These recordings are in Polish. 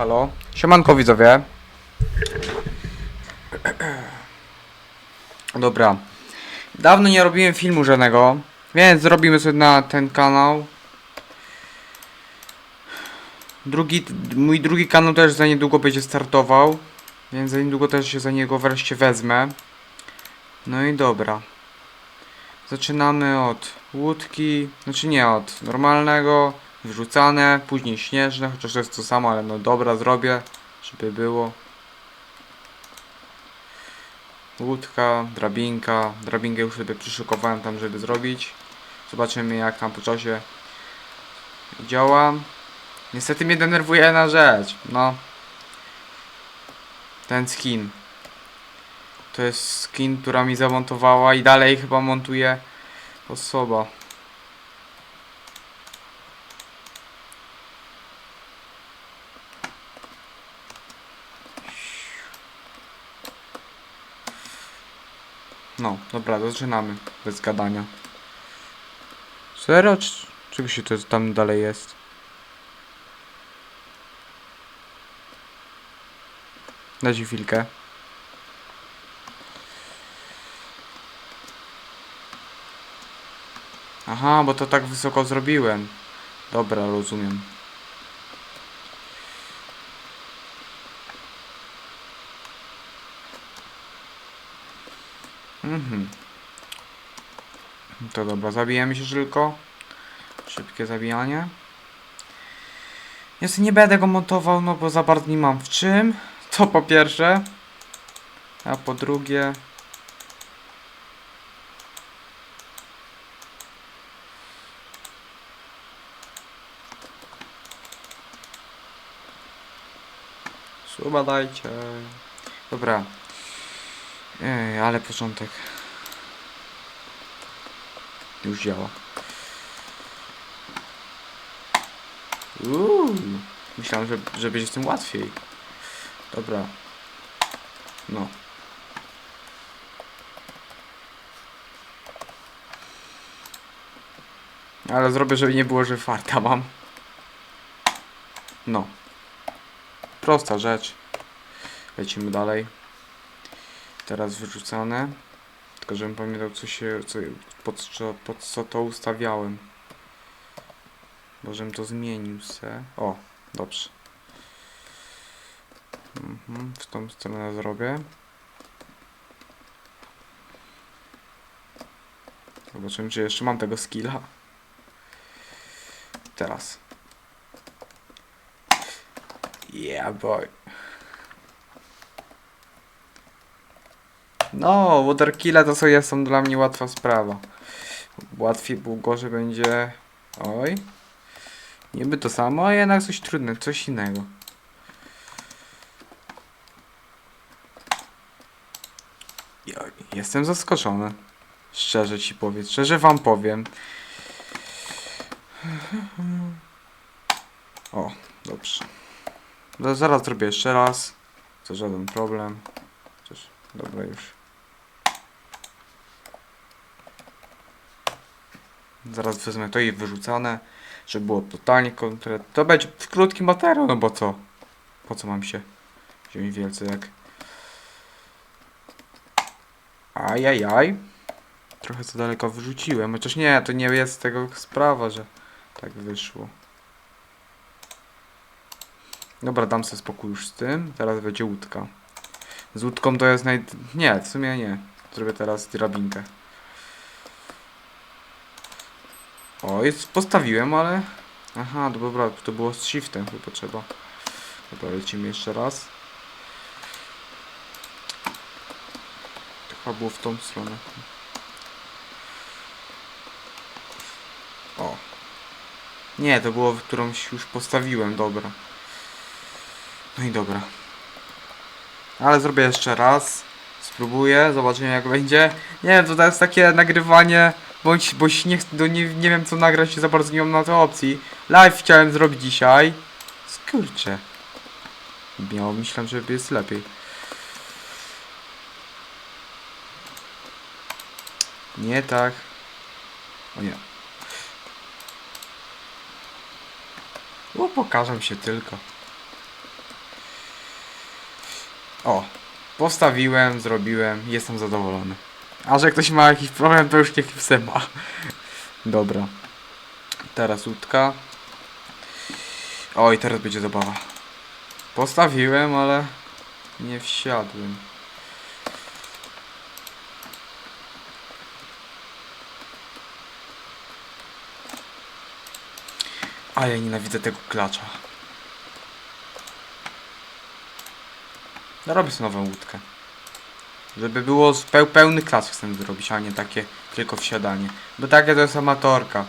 halo. Siemanko widzowie. Dobra. Dawno nie robiłem filmu żadnego, więc zrobimy sobie na ten kanał. Drugi, mój drugi kanał też za niedługo będzie startował, więc za niedługo też się za niego wreszcie wezmę. No i dobra. Zaczynamy od łódki, znaczy nie od normalnego, wyrzucane, później śnieżne, chociaż to jest to samo, ale no dobra, zrobię, żeby było. Łódka, drabinka, drabinkę już sobie przyszykowałem tam, żeby zrobić. Zobaczymy jak tam po czasie działa. Niestety mnie denerwuje jedna rzecz, no. Ten skin. To jest skin, która mi zamontowała i dalej chyba montuje osoba. No, dobra, zaczynamy. Bez gadania. Serio? Czy, czego się to tam dalej jest? Dajcie chwilkę. Aha, bo to tak wysoko zrobiłem. Dobra, rozumiem. Mhm. To dobra, zabijemy się tylko. Szybkie zabijanie. Niestety nie będę go montował, no bo za bardzo nie mam w czym. To po pierwsze. A po drugie... Suba dajcie. Dobra. Ej, ale początek. Już działa. Uuu, myślałem, że, że będzie z tym łatwiej. Dobra. No. Ale zrobię, żeby nie było, że farta mam. No. Prosta rzecz. Lecimy dalej. Teraz wyrzucane. Tylko żebym pamiętał co się, co, pod, co, pod co to ustawiałem. Bo żebym to zmienił se. O, dobrze. Mhm, w tą stronę zrobię. Zobaczymy, czy jeszcze mam tego skilla. Teraz. Yeah, boy. No, waterkille to sobie są dla mnie łatwa sprawa. Łatwiej, bo gorzej będzie... Oj. Niby to samo, a jednak coś trudne, coś innego. Jestem zaskoczony. Szczerze ci powiem, szczerze wam powiem. O, dobrze. Zaraz zrobię jeszcze raz. To żaden problem. Dobra już. Zaraz wezmę to i wyrzucane, żeby było totalnie konkretne. To będzie w krótki materiał, no bo co? Po co mam się wziąć wielce jak... Ajajaj. Trochę za daleko wyrzuciłem, chociaż nie, to nie jest tego sprawa, że tak wyszło. Dobra, dam sobie spokój już z tym. Teraz będzie łódka. Z łódką to jest naj... Nie, w sumie nie. Zrobię teraz drabinkę. O, jest, postawiłem, ale... Aha, dobra, to było z shiftem chyba trzeba. Dobra, lecimy jeszcze raz. To chyba było w tą stronę. O. Nie, to było, którąś już postawiłem, dobra. No i dobra. Ale zrobię jeszcze raz. Spróbuję, zobaczymy jak będzie. Nie wiem, to jest takie nagrywanie, bądź, bądź nie, do, nie, nie wiem co nagrać, za bardzo nie mam na to opcji. Live chciałem zrobić dzisiaj. Skurczę. Miał, myślałem, że jest lepiej. Nie tak. O nie. O, pokażę się tylko. O, postawiłem, zrobiłem, jestem zadowolony. A że ktoś ma jakiś problem, to już niech se ma. Dobra. Teraz łódka. Oj, teraz będzie zabawa. Postawiłem, ale nie wsiadłem. A ja nienawidzę tego klacza. Robię sobie nową łódkę. Żeby było peł, pełny klacz chcę zrobić, a nie takie tylko wsiadanie. Bo takie to jest amatorka.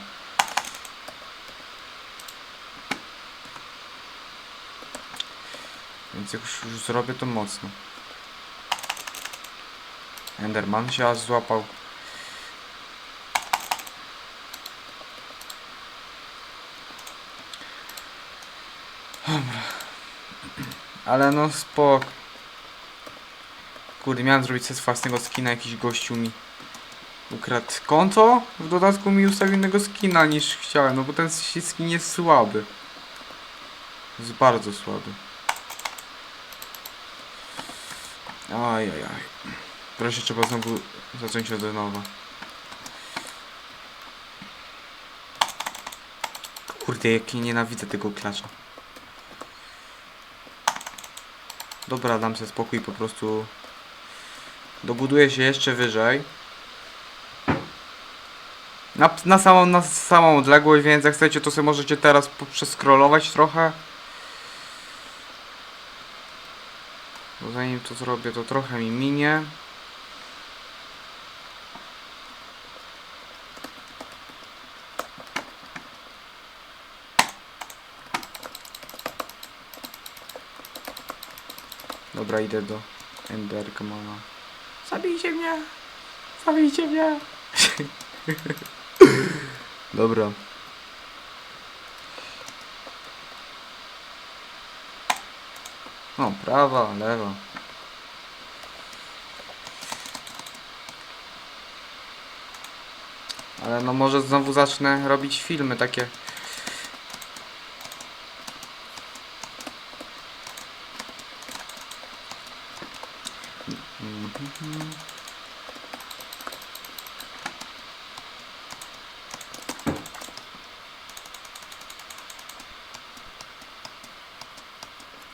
Więc jak już, już zrobię to mocno. Enderman się aż złapał. Dobra. Ale no spok. Kurde, miałem zrobić sobie z własnego skina, jakiś gościu mi ukradł konto. W dodatku mi ustawił innego skina niż chciałem, no bo ten skin jest słaby. Jest bardzo słaby. Aj, aj. Wreszcie trzeba znowu zacząć od nowa. Kurde, jak ja nienawidzę tego klacza. Dobra, dam sobie spokój, po prostu dobuduję się jeszcze wyżej. Na, na, samą, na samą odległość, więc jak chcecie, to sobie możecie teraz przeskrolować trochę. Bo zanim to zrobię, to trochę mi minie. Dobra, idę do Endermana. Zabijcie mnie! Zabijcie mnie! Dobra. O, prawa, lewa. Ale no może znowu zacznę robić filmy takie. Mhm.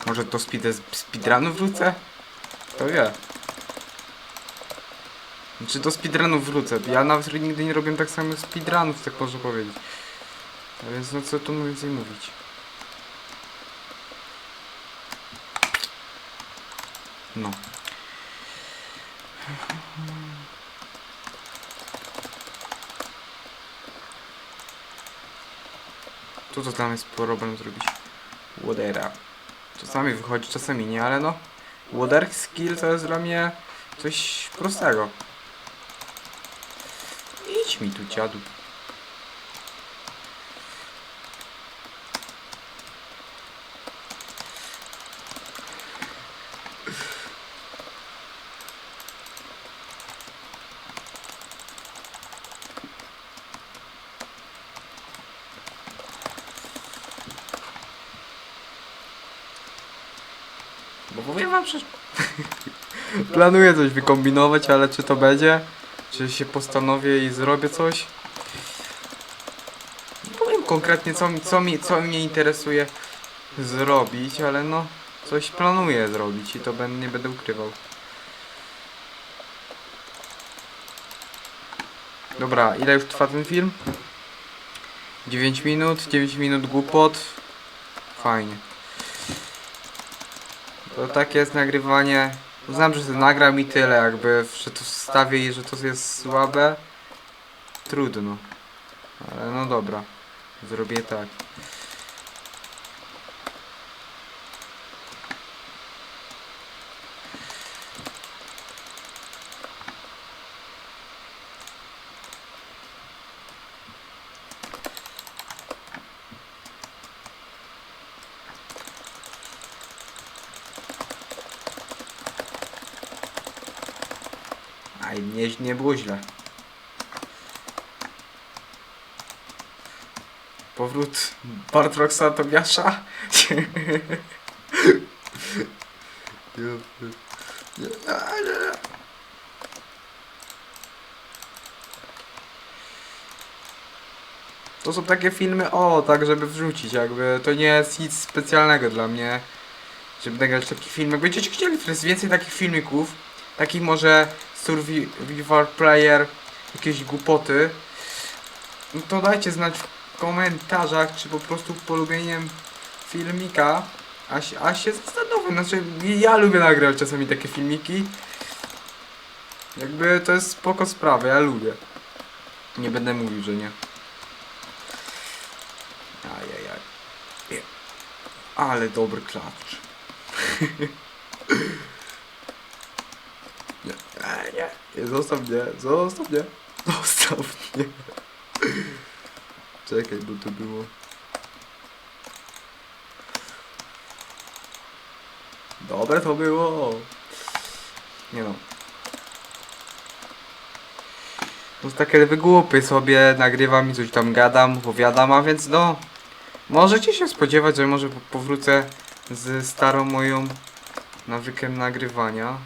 Może do speed, speedrunu wrócę? To wie. Czy do speedrunów wrócę? Ja nawet nigdy nie robiłem tak samo speedrunów, tak można powiedzieć. A więc no co tu więcej mówić? No. Tu to tam jest problem zrobić. Łodera. Czasami wychodzi, czasami nie, ale no. Water skill to jest dla mnie coś prostego. Idź mi tu, dziadu. Bo powiem wam, że planuję coś wykombinować, ale czy to będzie? Czy się postanowię i zrobię coś? Nie powiem konkretnie, co, mi- co, mi, co mnie interesuje zrobić, ale no, coś planuję zrobić i to ben, nie będę ukrywał. Dobra, ile już trwa ten film? 9 minut, 9 minut głupot. Fajnie. To takie jest nagrywanie. Znam, że nagram i tyle, jakby, że to wstawię i że to jest słabe. Trudno. Ale no dobra. Zrobię tak. Aj, nie, nie było źle. Powrót Bartroxa Tobiasza. To są takie filmy, o, tak żeby wrzucić, jakby to nie jest nic specjalnego dla mnie, żeby nagrać taki film. Jak będziecie chcieli jest więcej takich filmików, takich może Survivor Player, jakieś głupoty, no to dajcie znać w komentarzach, czy po prostu polubieniem filmika, a, się- a się zastanowię, znaczy ja lubię nagrywać czasami takie filmiki, jakby to jest spoko sprawa, ja lubię. Nie będę mówił, że nie. Ajajaj. Ale dobry klacz. nie, e, nie, nie, zostaw mnie, zostaw mnie, zostaw mnie. Czekaj, bo to było. Dobre to było. Nie no. No takie wygłupy sobie nagrywam i coś tam gadam, opowiadam, a więc no Możecie się spodziewać, że może po- powrócę z starą moją nawykiem nagrywania.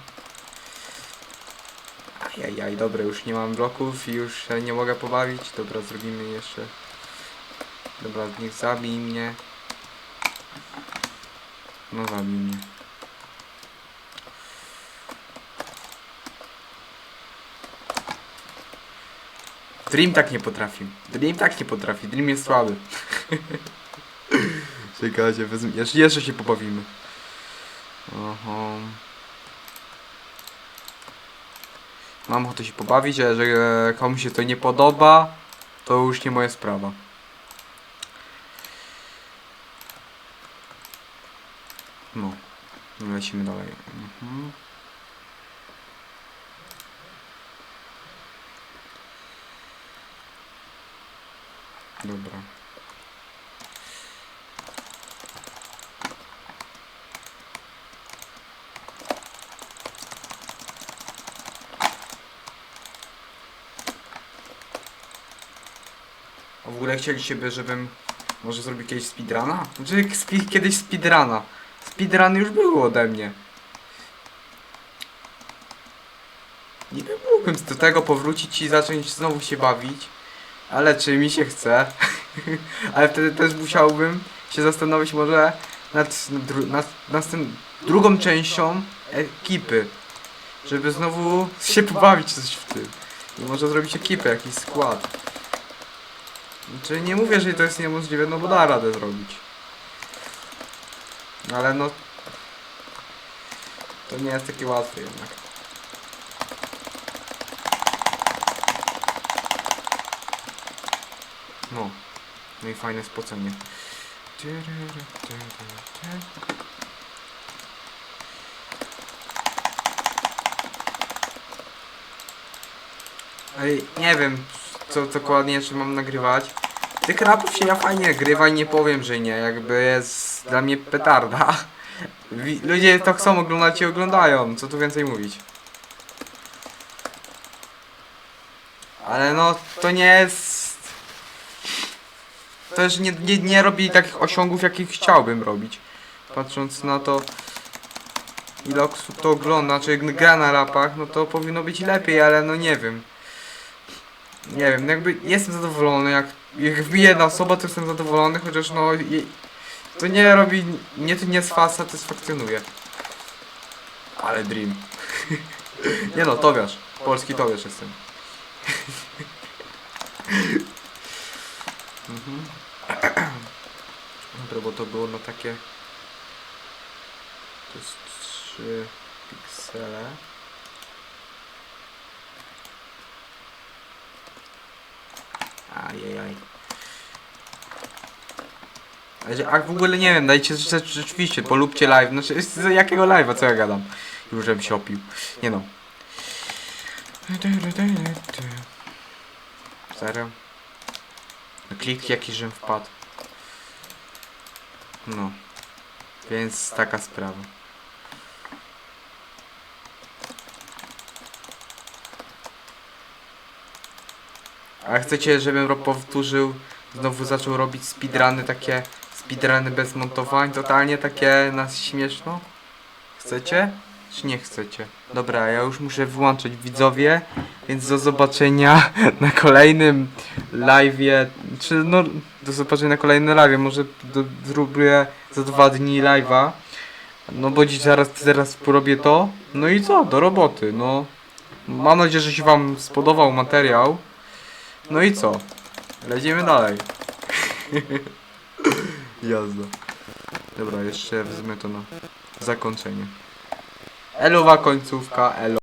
Ajajaj, dobra, już nie mam bloków i już się nie mogę pobawić. Dobra, zrobimy jeszcze. Dobra, niech zabij mnie. No zabij mnie. Dream tak nie potrafi. Dream tak nie potrafi. Dream jest słaby. Czekajcie, wezmę. Jeszcze, się pobawimy. Oho. Mam ochotę się pobawić, ale że e, komuś się to nie podoba, to już nie moja sprawa. No. Lecimy dalej. Mhm. Dobra. Ogóle chcieliście by, żebym może zrobił kiedyś speedruna? Znaczy spi kiedyś speedruna. Speedrun już było ode mnie. Niby mógłbym do tego powrócić i zacząć znowu się bawić. Ale czy mi się chce? ale wtedy też musiałbym się zastanowić może nad, nad, nad tym drugą częścią ekipy. Żeby znowu się pobawić coś w tym. I może zrobić ekipę, jakiś skład. Znaczy nie mówię, że to jest niemożliwe, no bo da radę zrobić. Ale no... To nie jest takie łatwe jednak. No. No i fajne spocenie. Ej, nie wiem, co dokładnie jeszcze mam nagrywać. Tych rapów się ja fajnie nagrywa i nie powiem, że nie. Jakby jest dla mnie petarda. Ludzie to chcą oglądać i oglądają. Co tu więcej mówić. Ale no, to nie jest... Też nie, nie, nie robi takich osiągów, jakich chciałbym robić. Patrząc na to, ile osób to ogląda, czy gra na rapach, no to powinno być lepiej, ale no nie wiem. Nie wiem, jakby jestem zadowolony, jak, jak wbije jedna osoba, to jestem zadowolony, chociaż no to nie robi, nie to nie satysfakcjonuje. Ale dream. nie no, Tobiasz, polski Tobiasz jestem. mhm. Dobra, bo to było na takie... To jest 3 piksele. Ajajaj. Ale A w ogóle nie wiem, dajcie rze- rzeczywiście, polubcie live. Znaczy, z jakiego live'a, co ja gadam? Już żebym się opił. Nie no. Serio? Klik jakiś, żebym wpadł. No. Więc taka sprawa. A chcecie, żebym powtórzył, znowu zaczął robić speedruny takie, speedruny bez montowań, totalnie takie na śmieszno? Chcecie? Czy nie chcecie? Dobra, ja już muszę wyłączyć widzowie, więc do zobaczenia na kolejnym live'ie, czy no, do zobaczenia na kolejnym live'ie, może do, zrobię za dwa dni live'a, no bo dziś zaraz, zaraz porobię to, no i co, do roboty, no. Mam nadzieję, że się wam spodobał materiał, no i co, lecimy dalej. Jazda. Dobra, jeszcze wezmę to na zakończenie. Elowa końcówka, elo.